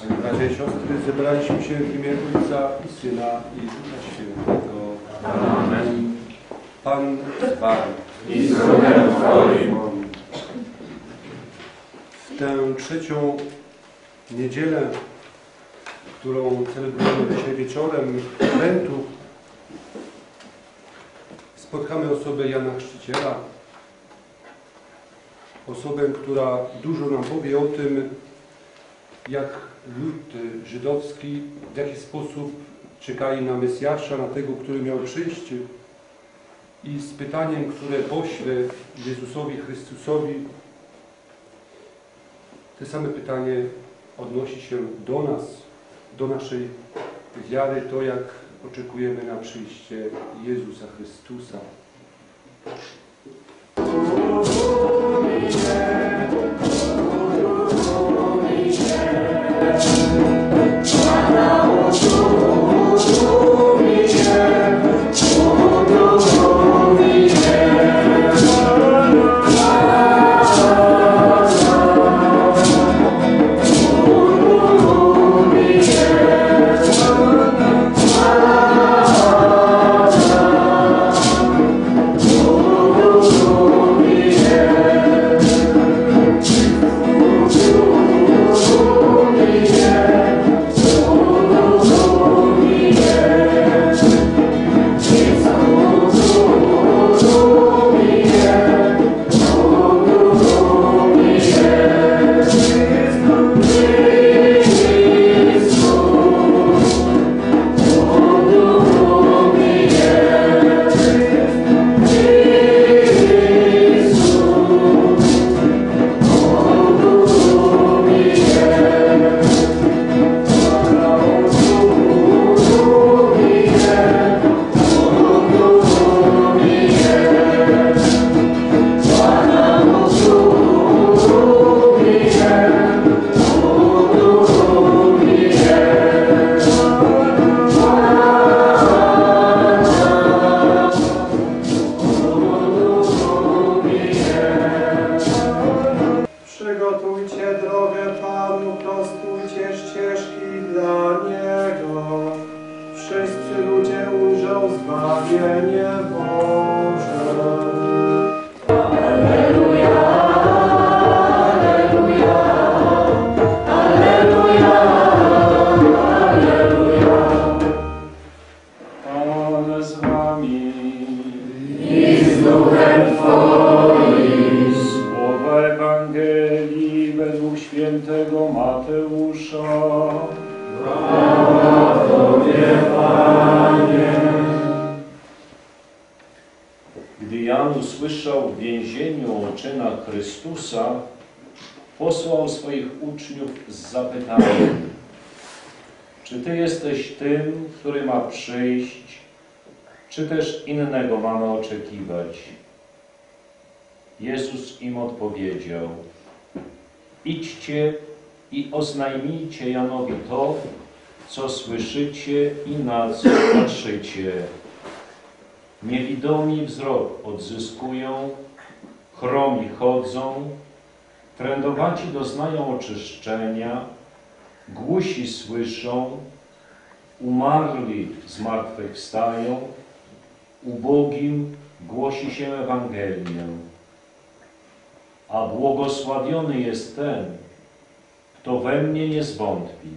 Panie bracia i siostry, zebraliśmy się w imię Ojca i Syna i Ducha Świętego. Amen. Pan z Wami. I z Twoim. W tę trzecią niedzielę, którą celebrujemy dzisiaj wieczorem Adwentu, spotkamy osobę Jana Chrzciciela, osobę, która dużo nam powie o tym, jak lud żydowski, w jaki sposób czekali na Mesjasza, na tego, który miał przyjść i z pytaniem, które pośle Jezusowi Chrystusowi, te same pytanie odnosi się do nas, do naszej wiary, to jak oczekujemy na przyjście Jezusa Chrystusa. Więzieniu o czynach Chrystusa, posłał swoich uczniów z zapytaniem, czy Ty jesteś tym, który ma przyjść, czy też innego mamy oczekiwać? Jezus im odpowiedział, idźcie i oznajmijcie Janowi to, co słyszycie i na co patrzycie. Niewidomi wzrok odzyskują, chromi chodzą, trędowaci doznają oczyszczenia, głusi słyszą, umarli zmartwychwstają, ubogim głosi się Ewangelię. A błogosławiony jest ten, kto we mnie nie zwątpi.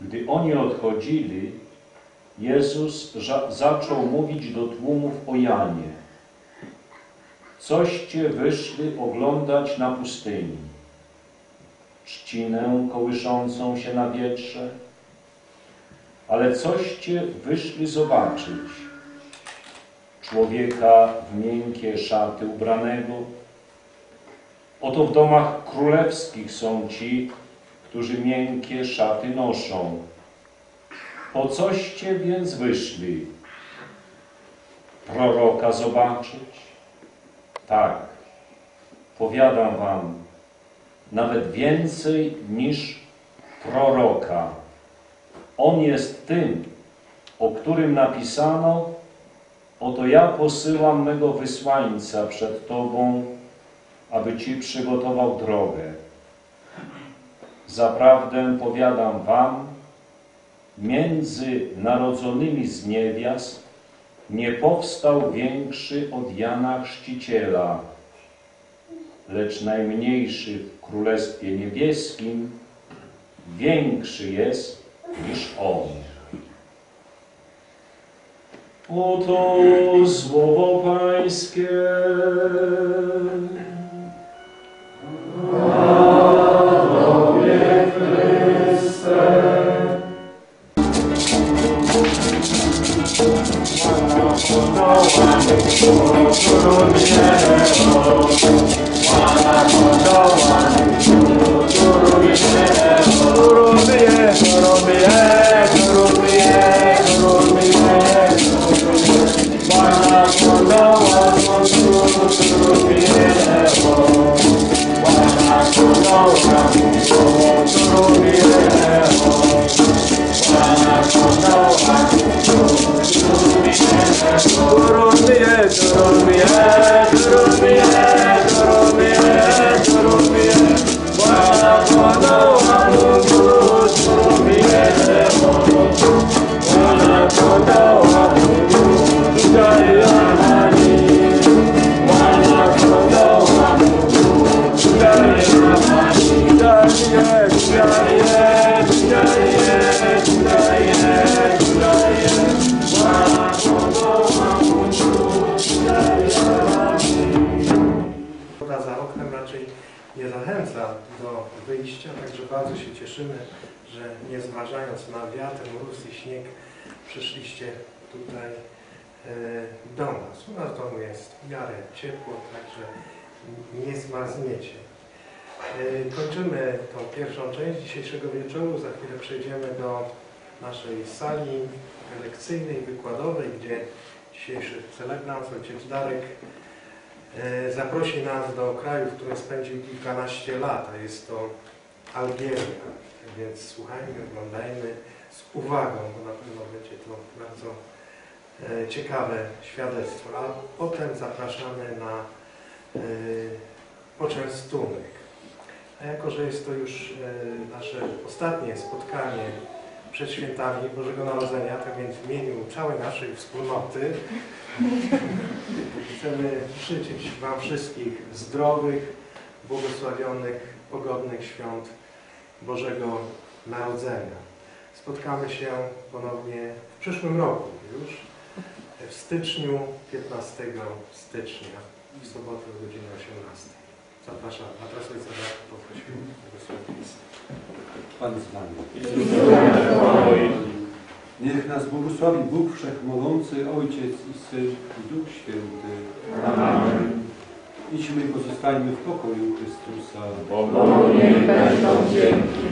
Gdy oni odchodzili, Jezus zaczął mówić do tłumów o Janie. Coście wyszli oglądać na pustyni? Trzcinę kołyszącą się na wietrze? Ale coście wyszli zobaczyć? Człowieka w miękkie szaty ubranego? Oto w domach królewskich są ci, którzy miękkie szaty noszą. Po coście więc wyszli? Proroka zobaczyć? Tak, powiadam wam, nawet więcej niż proroka. On jest tym, o którym napisano, oto ja posyłam mego wysłańca przed Tobą, aby Ci przygotował drogę. Zaprawdę powiadam wam, między narodzonymi z niewiast nie powstał większy od Jana Chrzciciela, lecz najmniejszy w Królestwie Niebieskim większy jest niż on. Oto słowo Pańskie. Wala kondo nie zachęca do wyjścia, także bardzo się cieszymy, że nie zważając na wiatr, mróz i śnieg, przyszliście tutaj e, do nas. U nas w domu jest w miarę ciepło, także nie zmarzniecie. E, Kończymy tą pierwszą część dzisiejszego wieczoru. Za chwilę przejdziemy do naszej sali lekcyjnej, wykładowej, gdzie dzisiejszy celebrant, ojciec Darek, zaprosi nas do kraju, w którym spędził kilkanaście lat, a jest to Algieria. Więc słuchajmy, oglądajmy z uwagą, bo na pewno będzie to bardzo e, ciekawe świadectwo. A potem zapraszamy na e, poczęstunek. A jako, że jest to już e, nasze ostatnie spotkanie przed świętami Bożego Narodzenia, tak więc w imieniu całej naszej wspólnoty Chcemy życzyć Wam wszystkich zdrowych, błogosławionych, pogodnych świąt Bożego Narodzenia. Spotkamy się ponownie w przyszłym roku już, w styczniu, 15 stycznia, w sobotę o godzinie 18. Zapraszam. A teraz ojca Darka poprosimy o błogosławieństwo. Pan z Wami. Niech nas błogosławi Bóg Wszechmogący, Ojciec i Syn i Duch Święty. Amen. Idźmy i pozostańmy w pokoju Chrystusa. Bogu niech będą dzięki.